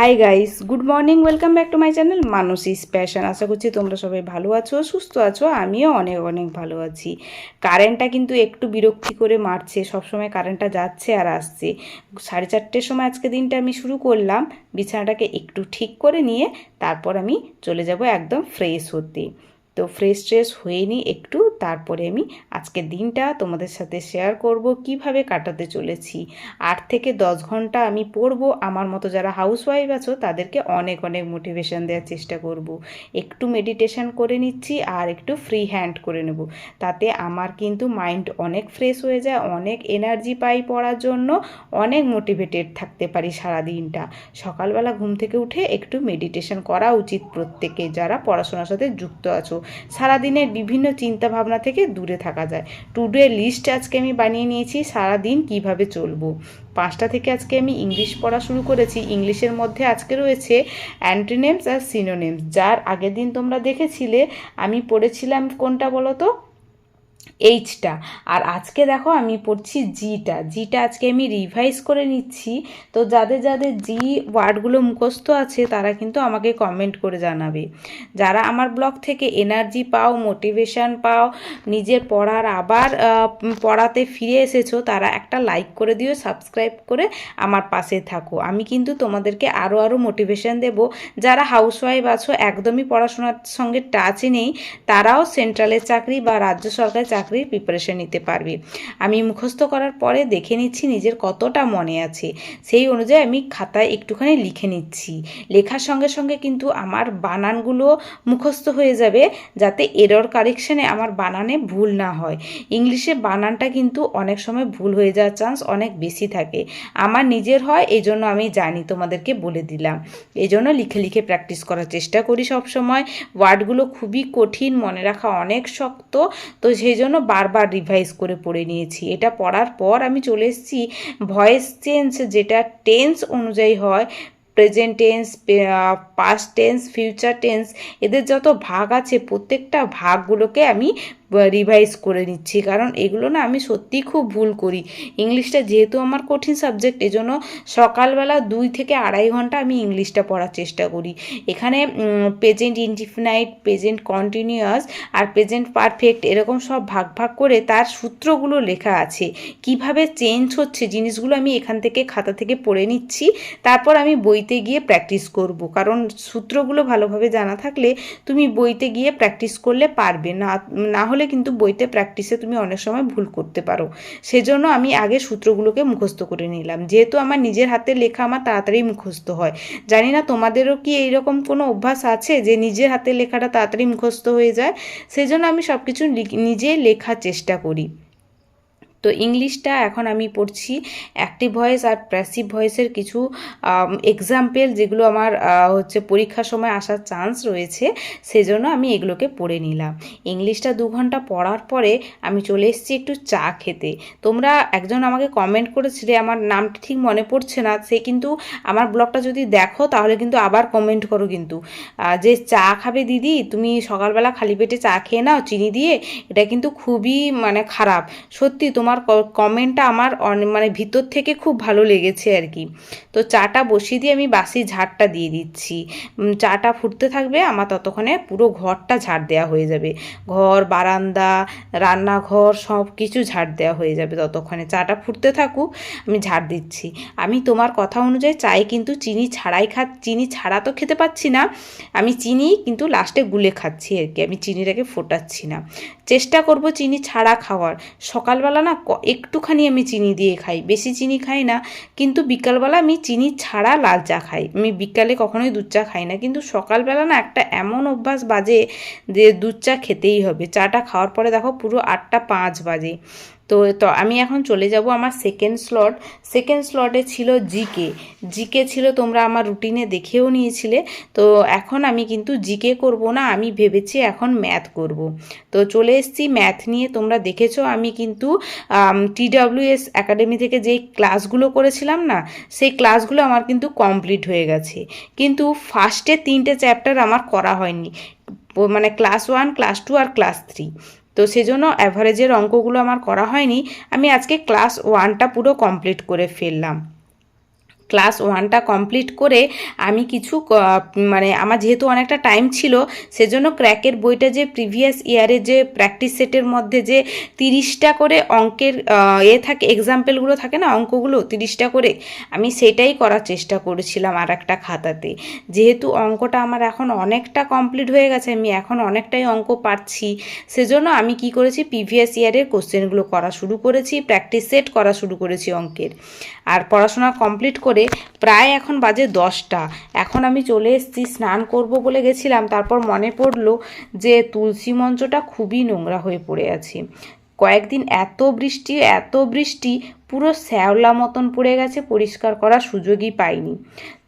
Hi guys good morning welcome back to my channel Mansi's passion আশা করছি তোমরা সবাই ভালো আছো, সুস্থ আছো, আমিও অনেক অনেক ভালো আছি। কারেন্টটা কিন্তু একটু বিরক্তি করে মারছে, সবসময় কারেন্টটা যাচ্ছে আর আসছে। সাড়ে চারটের সময় আজকে দিনটা আমি শুরু করলাম, বিছানাটাকে একটু ঠিক করে নিয়ে তারপর আমি চলে যাব একদম ফ্রেশ হতে। তো ফ্রেশ ট্রেশ হয়ে নিই একটু তারপরে আমি আজকের দিনটা তোমাদের সাথে শেয়ার করব কীভাবে কাটাতে চলেছি। আট থেকে দশ ঘণ্টা আমি পড়ব। আমার মতো যারা হাউসওয়াইফ আছো, তাদেরকে অনেক অনেক মোটিভেশন দেওয়ার চেষ্টা করব। একটু মেডিটেশন করে নিচ্ছি আর একটু ফ্রি হ্যান্ড করে নেব। তাতে আমার কিন্তু মাইন্ড অনেক ফ্রেশ হয়ে যায়, অনেক এনার্জি পাই পড়ার জন্য, অনেক মোটিভেটেড থাকতে পারি সারা দিনটা সকালবেলা ঘুম থেকে উঠে একটু মেডিটেশন করা উচিত প্রত্যেকে যারা পড়াশোনার সাথে যুক্ত আছো। সারাদিনের বিভিন্ন চিন্তা ভাবনা থেকে দূরে থাকা যায়। টু ডে লিস্ট আজকে আমি বানিয়ে নিয়েছি সারা দিন কীভাবে চলবো। পাঁচটা থেকে আজকে আমি ইংলিশ পড়া শুরু করেছি। ইংলিশের মধ্যে আজকে রয়েছে অ্যান্টিনেমস আর সিনোনেমস, যার আগের দিন তোমরা দেখেছিলে। আমি পড়েছিলাম কোনটা বলো তো এইচটা আর আজকে দেখো আমি পড়ছি জিটা জিটা আজকে আমি রিভাইজ করে নিচ্ছি। তো যাদের যাদের জি ওয়ার্ডগুলো মুখস্থ আছে, তারা কিন্তু আমাকে কমেন্ট করে জানাবে। যারা আমার ব্লগ থেকে এনার্জি পাও মোটিভেশন পাও, নিজের পড়ার আবার পড়াতে ফিরে এসেছ, তারা একটা লাইক করে দিও সাবস্ক্রাইব করে আমার পাশে থাকো। আমি কিন্তু তোমাদেরকে আরও আরও মোটিভেশন দেব। যারা হাউসওয়াইফ আছো, একদমই পড়াশোনার সঙ্গে টাচে নেই, তারাও সেন্ট্রালের চাকরি বা রাজ্য সরকারি চাকরির প্রিপারেশন নিতে পারবে। আমি মুখস্থ করার পরে দেখে নিচ্ছি নিজের কতটা মনে আছে। সেই অনুযায়ী আমি খাতায় একটুখানি লিখে নিচ্ছি। লেখার সঙ্গে সঙ্গে কিন্তু আমার বানানগুলো মুখস্থ হয়ে যাবে, যাতে এরর কারেকশানে আমার বানানে ভুল না হয়। ইংলিশে বানানটা কিন্তু অনেক সময় ভুল হয়ে যাওয়ার চান্স অনেক বেশি থাকে। আমার নিজের হয় এই জন্য আমি জানি, তোমাদেরকে বলে দিলাম। এই জন্য লিখে লিখে প্র্যাকটিস করার চেষ্টা করি সবসময়। ওয়ার্ডগুলো খুবই কঠিন, মনে রাখা অনেক শক্ত। তো সেই জন্য বারবার রিভাইজ করে পড়ে নিয়েছি। এটা পড়ার পর আমি চলে এসেছি ভয়েস চেঞ্জ যেটা টেন্স অনুযায়ী হয় present tense past tense future tense এদের যত ভাগ আছে, প্রত্যেকটা ভাগগুলোকে আমি রিভাইজ করে নিচ্ছি। কারণ এগুলো না আমি সত্যিই খুব ভুল করি। ইংলিশটা যেহেতু আমার কঠিন সাবজেক্ট এজন্য সকালবেলা দুই থেকে আড়াই ঘণ্টা আমি ইংলিশটা পড়ার চেষ্টা করি। এখানে প্রেজেন্ট ইনডিফিনাইট প্রেজেন্ট কন্টিনিউয়াস আর প্রেজেন্ট পারফেক্ট এরকম সব ভাগ ভাগ করে তার সূত্রগুলো লেখা আছে। কীভাবে চেঞ্জ হচ্ছে জিনিসগুলো আমি এখান থেকে খাতা থেকে পড়ে নিচ্ছি। তারপর আমি বইতে গিয়ে প্র্যাকটিস করব। কারণ সূত্রগুলো ভালোভাবে জানা থাকলে তুমি বইতে গিয়ে প্র্যাকটিস করলে পারবে। না না হলে কিন্তু বইতে প্র্যাকটিসে তুমি অনেক সময় ভুল করতে পারো। সেজন্য আমি আগে সূত্রগুলোকে মুখস্থ করে নিলাম। যেহেতু আমার নিজের হাতে লেখা আমার তাড়াতাড়ি মুখস্থ হয়। জানি না তোমাদেরও কি এইরকম কোনো অভ্যাস আছে যে নিজের হাতে লেখাটা তাড়াতাড়ি মুখস্থ হয়ে যায়? সেজন্য আমি সব কিছু নিজে লেখার চেষ্টা করি। তো ইংলিশটা এখন আমি পড়ছি অ্যাক্টিভ ভয়েস আর প্যাসিভ ভয়েসের কিছু এক্সাম্পল যেগুলো আমার হচ্ছে পরীক্ষার সময় আসার চান্স রয়েছে, সেজন্য আমি এগুলোকে পড়ে নিলাম। ইংলিশটা দু ঘণ্টা পড়ার পরে আমি চলে এসেছি একটু চা খেতে। তোমরা একজন আমাকে কমেন্ট করেছিলে আমার নামটা ঠিক মনে পড়ছে না, সে কিন্তু আমার ব্লগটা যদি দেখো তাহলে কিন্তু আবার কমেন্ট করো কিন্তু। যে চা খাবে দিদি, তুমি সকালবেলা খালি পেটে চা খেয়ে নাও, চিনি দিয়ে, এটা কিন্তু খুবই মানে খারাপ। সত্যি তোমার কমেন্টটা আমার মানে ভিতর থেকে খুব ভালো লেগেছে আর কি। তো চাটা বসিয়ে দিয়ে আমি বাসি ঝাড়টা দিয়ে দিচ্ছি। চাটা ফুটতে থাকবে, আমার ততক্ষণে পুরো ঘরটা ঝাড় দেওয়া হয়ে যাবে। ঘর, বারান্দা, রান্নাঘর সব কিছু ঝাড় দেওয়া হয়ে যাবে ততক্ষণে। চাটা ফুটতে থাকুক, আমি ঝাড় দিচ্ছি। আমি তোমার কথা অনুযায়ী চাই, কিন্তু চিনি ছাড়াই খা, চিনি ছাড়া তো খেতে পাচ্ছি না। আমি চিনি কিন্তু লাস্টে গুলে খাচ্ছি আর কি। আমি চিনিটাকে ফোটাচ্ছি না। চেষ্টা করব চিনি ছাড়া খাওয়ার। সকালবেলা না একটুখানি আমি চিনি দিয়ে খাই। বেশি চিনি খাই না, কিন্তু বিকালবেলা আমি চিনি ছাড়া লাল চা খাই। আমি বিকালে কখনোই দুধ চা খাই না, কিন্তু সকালবেলা না একটা এমন অভ্যাস বাজে যে দুধ চা খেতেই হবে। চাটা খাওয়ার পরে দেখো পুরো আটটা পাঁচ বাজে। তো তো আমি এখন চলে যাব আমার সেকেন্ড স্লট সেকেন্ড স্লটে ছিল জিকে জিকে ছিল তোমরা আমার রুটিনে দেখেও নিয়েছিলে। তো এখন আমি কিন্তু জিকে করব না, আমি ভেবেছি এখন ম্যাথ করব। তো চলে এসেছি ম্যাথ নিয়ে, তোমরা দেখেছ আমি কিন্তু টিডাব্লিউএস একাডেমি থেকে যেই ক্লাসগুলো করেছিলাম না, সেই ক্লাসগুলো আমার কিন্তু কমপ্লিট হয়ে গেছে। কিন্তু ফার্স্টে তিনটে চ্যাপ্টার আমার করা হয়নি। মানে ক্লাস ওয়ান ক্লাস টু আর ক্লাস থ্রি তো সেজন্য অ্যাভারেজের অঙ্কগুলো আমার করা হয়নি। আমি আজকে ক্লাস ওয়ানটা পুরো কমপ্লিট করে ফেললাম। ক্লাস ওয়ানটা কমপ্লিট করে আমি কিছু মানে আমার যেহেতু অনেকটা টাইম ছিল, সেজন্য ক্র্যাকের বইটা যে প্রিভিয়াস ইয়ারে যে প্র্যাকটিস সেটের মধ্যে যে তিরিশটা করে অঙ্কের এ থাকে, এক্সাম্পলগুলো থাকে না, অঙ্কগুলো তিরিশটা করে আমি সেটাই করার চেষ্টা করেছিলাম আর একটা খাতাতে। যেহেতু অঙ্কটা আমার এখন অনেকটা কমপ্লিট হয়ে গেছে, আমি এখন অনেকটাই অঙ্ক পাচ্ছি সেজন্য আমি কি করেছি, প্রিভিয়াস ইয়ারের কোশ্চেনগুলো করা শুরু করেছি, প্র্যাকটিস সেট করা শুরু করেছি অঙ্কের। আর পড়াশোনা কমপ্লিট করে প্রায় এখন বাজে দশটা। এখন আমি চলে এসেছি, স্নান করব বলে গেছিলাম, তারপর মনে পড়ল যে তুলসী মঞ্চটা খুবই নোংরা হয়ে পড়ে আছে। কয়েকদিন এত বৃষ্টি এত বৃষ্টি, পুরো শ্যাওলা মতন পড়ে গেছে, পরিষ্কার করার সুযোগই পাইনি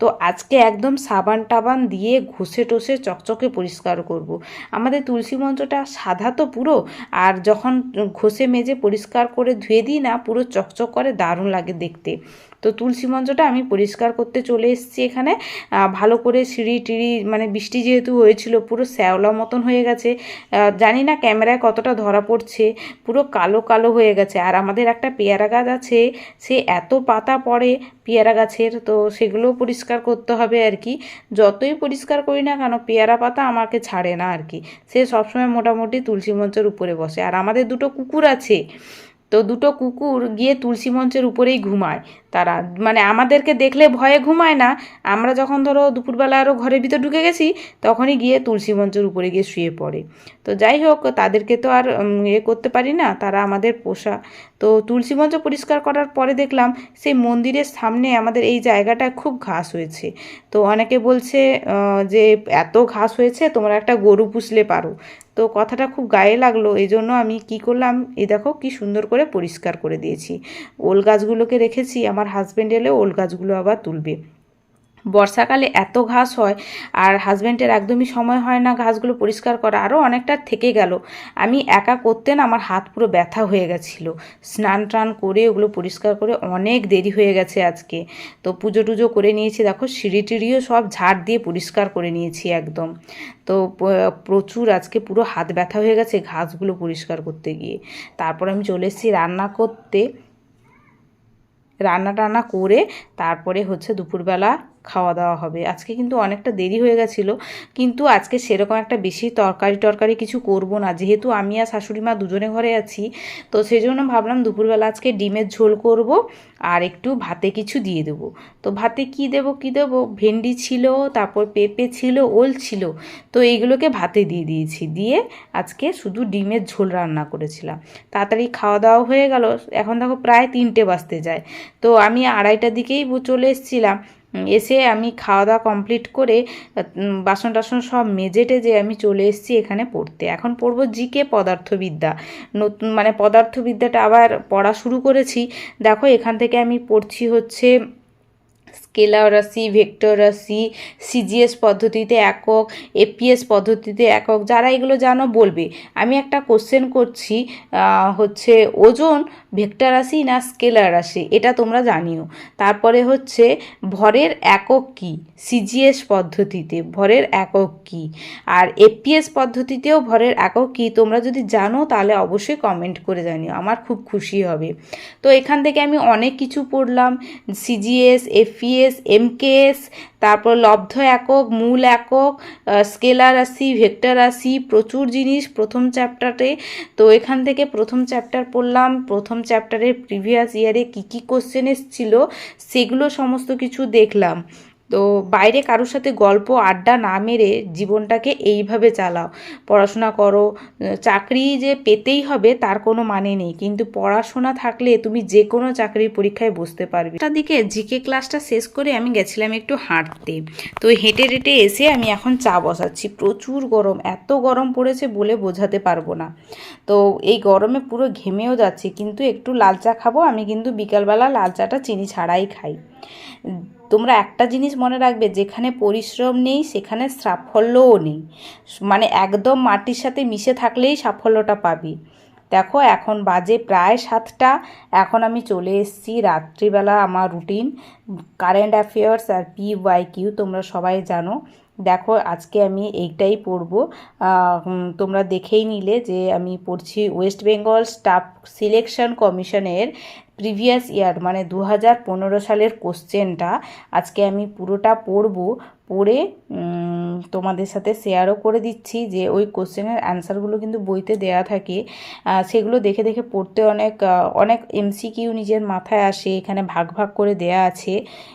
তো আজকে একদম সাবান টাবান দিয়ে ঘষে টষে চকচকে পরিষ্কার করব। আমাদের তুলসী মঞ্চটা সাদা তো পুরো, আর যখন ঘষে মেজে পরিষ্কার করে ধুয়ে দিই না, পুরো চকচক করে, দারুণ লাগে দেখতে তো তুলসী মঞ্চটা আমি পরিষ্কার করতে চলে এসেছি এখানে। ভালো করে সিঁড়ি টিড়ি মানে বৃষ্টি যেহেতু হয়েছিল, পুরো শ্যাওলা মতন হয়ে গেছে। জানি না ক্যামেরায় কতটা ধরা পড়ছে, পুরো কালো কালো হয়ে গেছে। আর আমাদের একটা পেয়ারা গাছ আছে, সে এত পাতা পড়ে পেয়ারা গাছের, তো সেগুলো পরিষ্কার করতে হবে আর কি। যতই পরিষ্কার করি না কেন, পেয়ারা পাতা আমাকে ছাড়ে না আর কি। সে সবসময় মোটামুটি তুলসী মঞ্চের উপরে বসে। আর আমাদের দুটো কুকুর আছে তো দুটো কুকুর গিয়ে তুলসী মঞ্চের উপরেই ঘুমায়। তারা মানে আমাদেরকে দেখলে ভয়ে ঘুমায় না। আমরা যখন ধরো দুপুরবেলা আরও ঘরের ভিতর ঢুকে গেছি, তখনই গিয়ে তুলসী মঞ্চের উপরে গিয়ে শুয়ে পড়ে। তো যাই হোক, তাদেরকে তো আর ইয়ে করতে পারি না। তারা আমাদের পোষা। তো তুলসী মঞ্চ পরিষ্কার করার পরে দেখলাম, সেই মন্দিরের সামনে আমাদের এই জায়গাটা খুব ঘাস হয়েছে। তো অনেকে বলছে যে এত ঘাস হয়েছে, তোমরা একটা গরু পুষলে পারো। তো কথাটা খুব গায়ে লাগল এই জন্য আমি কি করলাম, এই দেখো কি সুন্দর করে পরিষ্কার করে দিয়েছি। ওল গাছগুলোকে রেখেছি, আমার হাজব্যান্ড এলে ওল গাছগুলো আবার তুলবে। বর্ষাকালে এত ঘাস হয় আর হাজব্যান্ডের একদমই সময় হয় না ঘাসগুলো পরিষ্কার করা আরও অনেকটা থেকে গেল। আমি একা করতে না আমার হাত পুরো ব্যথা হয়ে গেছিল। স্নান টান করে ওগুলো পরিষ্কার করে অনেক দেরি হয়ে গেছে আজকে। তো পুজো টুজো করে নিয়েছি, দেখো সিঁড়ি টিড়িও সব ঝাড় দিয়ে পরিষ্কার করে নিয়েছি একদম। তো প্রচুর আজকে পুরো হাত ব্যথা হয়ে গেছে ঘাসগুলো পরিষ্কার করতে গিয়ে। তারপর আমি চলে এসেছি রান্না করতে। রান্না টান্না করে তারপরে হচ্ছে দুপুরবেলা খাওয়া দাওয়া হবে। আজকে কিন্তু অনেকটা দেরি হয়ে গেছিল, কিন্তু আজকে সেরকম একটা বেশি তরকারি টরকারি কিছু করব না। যেহেতু আমি আর শাশুড়ি মা দুজনে ঘরে আছি, তো সেই জন্য ভাবলাম দুপুরবেলা আজকে ডিমের ঝোল করব আর একটু ভাতে কিছু দিয়ে দেবো। তো ভাতে কি দেব কি দেব? ভেন্ডি ছিল, তারপর পেঁপে ছিল, ওল ছিল, তো এইগুলোকে ভাতে দিয়ে দিয়েছি। দিয়ে আজকে শুধু ডিমের ঝোল রান্না করেছিলাম। তাড়াতাড়ি খাওয়া দাওয়া হয়ে গেল। এখন দেখো প্রায় তিনটে বাজতে যায়। তো আমি আড়াইটার দিকেই চলে এসেছিলাম। এসে আমি খাওয়া দাওয়া কমপ্লিট করে বাসন টাসন সব মেজে টেজে আমি চলে এসেছি এখানে পড়তে। এখন পড়ব জিকে পদার্থবিদ্যা। নতুন মানে পদার্থবিদ্যাটা আবার পড়া শুরু করেছি। দেখো এখান থেকে আমি পড়ছি হচ্ছে স্কেলার রাশি, ভেক্টর রাশি সিজিএস পদ্ধতিতে একক এপিএস পদ্ধতিতে একক, যারা এগুলো জানো বলবে। আমি একটা কোশ্চেন করছি হচ্ছে ওজন, ভেক্টর রাশি না স্কেলার রাশি? এটা তোমরা জানিও। তারপরে হচ্ছে ভরের একক কি? সিজিএস পদ্ধতিতে ভরের একক কি? আর এপিএস পদ্ধতিতেও ভরের একক কি? তোমরা যদি জানো, তাহলে অবশ্যই কমেন্ট করে জানিও। আমার খুব খুশি হবে। তো এখান থেকে আমি অনেক কিছু পড়লাম। সিজিএস এফিএস এমকেএস তারপর লব্ধ একক, মূল একক স্কেলার রাশি, ভেক্টর রাশি, প্রচুর জিনিস প্রথম চ্যাপ্টারে। তো এখান থেকে প্রথম চ্যাপ্টার পড়লাম। প্রথম চ্যাপ্টারের প্রিভিয়াস ইয়ারে কী কী কোশ্চেন এসেছিল, সেগুলো সমস্ত কিছু দেখলাম। তো বাইরে কারোর সাথে গল্প, আড্ডা না মেরে জীবনটাকে এইভাবে চালাও। পড়াশোনা করো চাকরি যে পেতেই হবে তার কোনো মানে নেই। কিন্তু পড়াশোনা থাকলে তুমি যে কোনো চাকরির পরীক্ষায় বসতে পারবে। তার দিকে জিকে ক্লাসটা শেষ করে আমি গেছিলাম একটু হাঁটতে। তো হেঁটে হেঁটে এসে আমি এখন চা বসাচ্ছি। প্রচুর গরম, এত গরম পড়েছে বলে বোঝাতে পারব না। তো এই গরমে পুরো ঘেমেও যাচ্ছে, কিন্তু একটু লাল চা খাব, আমি কিন্তু বিকালবেলা লাল চাটা চিনি ছাড়াই খাই। তোমরা একটা জিনিস মনে রাখবে, যেখানে পরিশ্রম নেই, সেখানে সাফল্যও নেই। মানে একদম মাটির সাথে মিশে থাকলেই সাফল্যটা পাবি। দেখো, এখন বাজে প্রায় সাতটা। এখন আমি চলে এসেছি রাত্রিবেলা আমার রুটিন কারেন্ট অ্যাফেয়ার্স আর পি ওয়াই কিউ তোমরা সবাই জানো। দেখো, আজকে আমি এইটাই পড়ব। তোমরা দেখেই নিলে যে আমি পড়ছি ওয়েস্ট বেঙ্গল স্টাফ সিলেকশন কমিশনের প্রিভিয়াস ইয়ার মানে দু হাজার পনেরো সালের কোশ্চেনটা আজকে আমি পুরোটা পড়ব পড়ে তোমাদের সাথে শেয়ারও করে দিচ্ছি যে ওই কোশ্চেনের অ্যান্সারগুলো কিন্তু বইতে দেয়া থাকে। সেগুলো দেখে দেখে পড়তে অনেক অনেক এমসিকিউ নিজের মাথায় আসে, এখানে ভাগ ভাগ করে দেয়া আছে।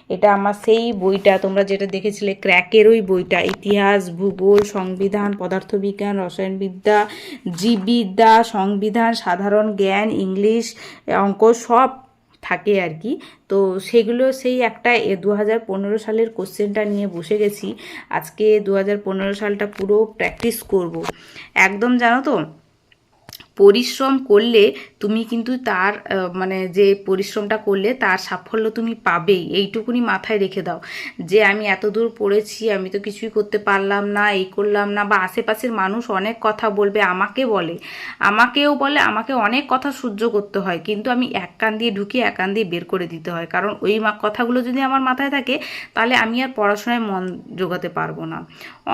এটা আমার সেই বইটা, তোমরা যেটা দেখেছিলে, ক্র্যাকের ওই বইটা। ইতিহাস, ভূগোল, সংবিধান, পদার্থবিজ্ঞান, রসায়নবিদ্যা, জীববিদ্যা, সংবিধান, সাধারণ জ্ঞান, ইংলিশ, অঙ্ক, সব থাকে আর কি। তো সেগুলো সেই একটা, এ দু হাজার পনেরো সালের কোশ্চেনটা নিয়ে বসে গেছি। আজকে দু হাজার পনেরো সালটা পুরো প্র্যাকটিস করব। একদম জানো তো পরিশ্রম করলে তুমি কিন্তু তার মানে যে পরিশ্রমটা করলে তার সাফল্য তুমি পাবেই। এইটুকুনি মাথায় রেখে দাও। যে আমি এত দূর পড়েছি, আমি তো কিছুই করতে পারলাম না, এই করলাম না, বা আশেপাশের মানুষ অনেক কথা বলবে, আমাকে বলে। আমাকেও বলে, আমাকে অনেক কথা সহ্য করতে হয়, কিন্তু আমি এক কান দিয়ে ঢুকিয়ে এক কান দিয়ে বের করে দিতে হয়। কারণ ওই কথাগুলো যদি আমার মাথায় থাকে, তাহলে আমি আর পড়াশোনায় মন জোগাতে পারব না।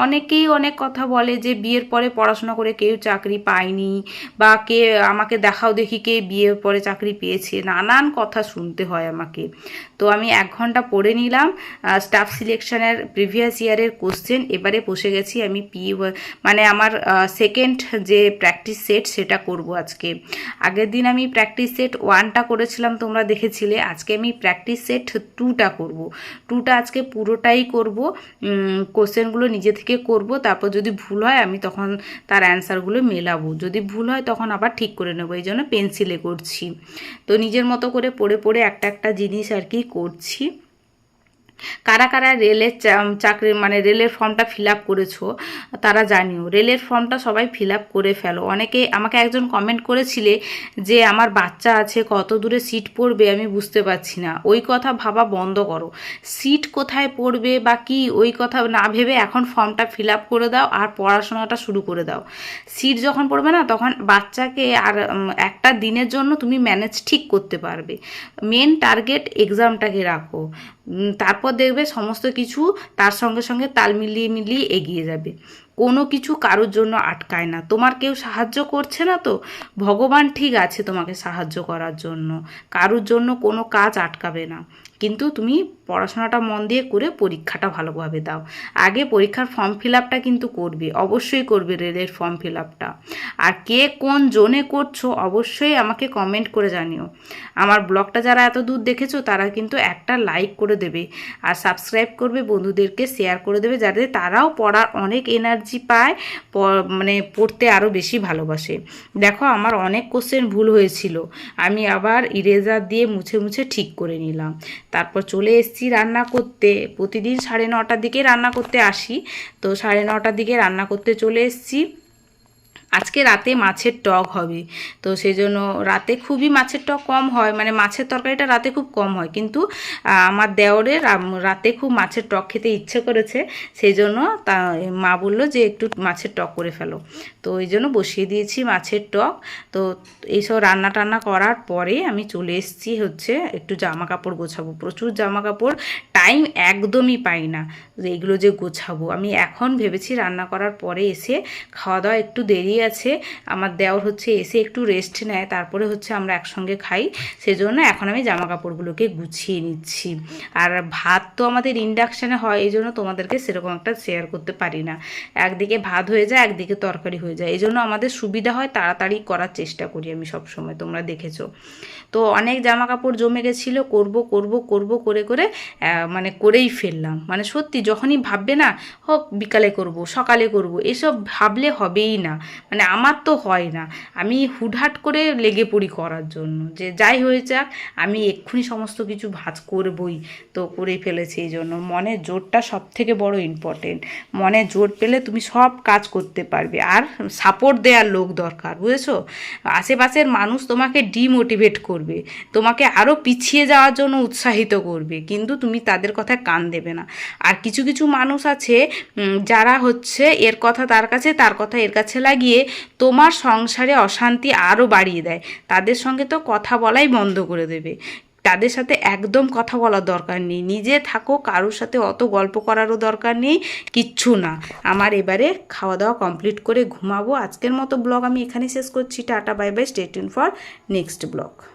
অনেকেই অনেক কথা বলে যে, বিয়ের পরে পড়াশোনা করে কেউ চাকরি পায়নি, বা কে আমাকে দেখাও দেখি কে বিয়ের পরে চাকরি পেয়েছে। নানান কথা শুনতে হয় আমাকে। তো আমি এক ঘণ্টা পড়ে নিলাম। স্টাফ সিলেকশনের প্রিভিয়াস ইয়ারের কোশ্চেন এবারে বসে গেছি আমি পি মানে আমার সেকেন্ড যে প্র্যাকটিস সেট সেটা করব আজকে। আগের দিন আমি প্র্যাকটিস সেট ওয়ানটা করেছিলাম, তোমরা দেখেছিলে। আজকে আমি প্র্যাকটিস সেট টুটা করব। টুটা আজকে পুরোটাই করব। কোশ্চেনগুলো নিজে থেকে করব। তারপর যদি ভুল হয় আমি তখন তার অ্যান্সারগুলো মেলাবো। যদি ভুল হয় তখন আবার ঠিক করে নেব, এই জন্য পেন্সিলে করছি। তো নিজের মতো করে পড়ে পড়ে একটা একটা জিনিস আর কি করছি। কারা কারা রেলের চাকরি মানে রেলের ফর্মটা ফিল আপ করেছ, তারা জানিও। রেলের ফর্মটা সবাই ফিল আপ করে ফেলো। অনেকে আমাকে একজন কমেন্ট করেছিলে যে, আমার বাচ্চা আছে, কত দূরে সিট পড়বে? আমি বুঝতে পারছি না। ওই কথা ভাবা বন্ধ করো। সিট কোথায় পড়বে বা কি, ওই কথা না ভেবে এখন ফর্মটা ফিল আপ করে দাও আর পড়াশোনাটা শুরু করে দাও। সিট যখন পড়বে না, তখন বাচ্চাকে আর একটা দিনের জন্য তুমি ম্যানেজ ঠিক করতে পারবে। মেন টার্গেট এক্সামটাকে রাখো। তারপর দেখবে সমস্ত কিছু তার সঙ্গে সঙ্গে তাল মিলিয়ে মিলিয়ে এগিয়ে যাবে। কোনো কিছু কারোর জন্য আটকায় না। তোমার কেউ সাহায্য করছে না তো? ভগবান ঠিক আছে তোমাকে সাহায্য করার জন্য। কারোর জন্য কোনো কাজ আটকাবে না। কিন্তু তুমি পড়াশোনাটা মন দিয়ে করে পরীক্ষাটা ভালোভাবে দাও। আগে পরীক্ষার ফর্ম ফিল আপটা কিন্তু করবে, অবশ্যই করবে রেলের ফর্ম ফিল আপটা আর কে কোন জোনে করছ অবশ্যই আমাকে কমেন্ট করে জানিও। আমার ব্লগটা যারা এত দূর দেখেছ, তারা কিন্তু একটা লাইক করে দেবে। আর সাবস্ক্রাইব করবে বন্ধুদেরকে শেয়ার করে দেবে, যাতে তারাও পড়ার অনেক এনার্জি পায় মানে পড়তে আরও বেশি ভালোবাসে। দেখো, আমার অনেক কোশ্চেন ভুল হয়েছিল। আমি আবার ইরেজার দিয়ে মুছে মুছে ঠিক করে নিলাম। তারপর চলে এসেছি রান্না করতে। প্রতিদিন সাড়ে নটার দিকে রান্না করতে আসি। তো সাড়ে নটার দিকে রান্না করতে চলে এসেছি। আজকে রাতে মাছের টক হবে। তো সেই জন্য রাতে খুবই মাছের টক কম হয় মানে মাছের তরকারিটা রাতে খুব কম হয়। কিন্তু আমার দেওরের রাতে খুব মাছের টক খেতে ইচ্ছে করেছে। সেই জন্য তা, মা বলল যে একটু মাছের টক করে ফেলো। তো এই জন্য বসিয়ে দিয়েছি মাছের টক। তো এইসব রান্না টান্না করার পরে আমি চলে এসেছি হচ্ছে একটু জামা কাপড় গোছাবো। প্রচুর জামা কাপড় টাইম একদমই পাই না। এইগুলো যে গোছাবো। আমি এখন ভেবেছি রান্না করার পরে এসে খাওয়া দাওয়া একটু দেরি আছে, আমার দেওয়ার হচ্ছে এসে একটু রেস্ট নেয়, তারপরে হচ্ছে আমরা একসঙ্গে খাই। সেজন্য এখন আমি জামা কাপড়গুলোকে গুছিয়ে নিচ্ছি। আর ভাত তো আমাদের ইন্ডাকশানে হয় এই জন্য তোমাদেরকে সেরকম একটা শেয়ার করতে পারি না। একদিকে ভাত হয়ে যায়, একদিকে তরকারি হয়ে যায়। এই জন্য আমাদের সুবিধা হয়, তাড়াতাড়ি করার চেষ্টা করি আমি সবসময়, তোমরা দেখেছ। তো অনেক জামা কাপড় জমে গেছিল, করব করব করব, করে করে মানে করেই ফেললাম। মানে সত্যি যখনই ভাববে না, হোক বিকালে করব, সকালে করব, এসব ভাবলে হবেই না। মানে আমার তো হয় না। আমি হুটহাট করে লেগে পড়ি করার জন্য যে যাই হয়ে যাক, আমি এক্ষুনি সমস্ত কিছু ভাজ করবই। তো করেই ফেলেছি এই জন্য। মনের জোরটা সব থেকে বড় ইম্পর্টেন্ট মনে জোর পেলে তুমি সব কাজ করতে পারবে। আর সাপোর্ট দেওয়ার লোক দরকার, বুঝেছ? আশেপাশের মানুষ তোমাকে ডিমোটিভেট করবে। তোমাকে আরও পিছিয়ে যাওয়ার জন্য উৎসাহিত করবে। কিন্তু তুমি তাদের কথায় কান দেবে না। আর কিছু কিছু মানুষ আছে যারা হচ্ছে এর কথা তার কাছে, তার কথা এর কাছে লাগিয়ে তোমার সংসারে অশান্তি আরও বাড়িয়ে দেয়। তাদের সঙ্গে তো কথা বলাই বন্ধ করে দেবে। তাদের সাথে একদম কথা বলার দরকার নেই। নিজে থাকো, কারোর সাথে অত গল্প করারও দরকার নেই, কিচ্ছু না। আমার এবারে খাওয়া দাওয়া কমপ্লিট করে ঘুমাবো। আজকের মতো ব্লগ আমি এখানে শেষ করছি। Tata, bye bye stay tuned for next blog.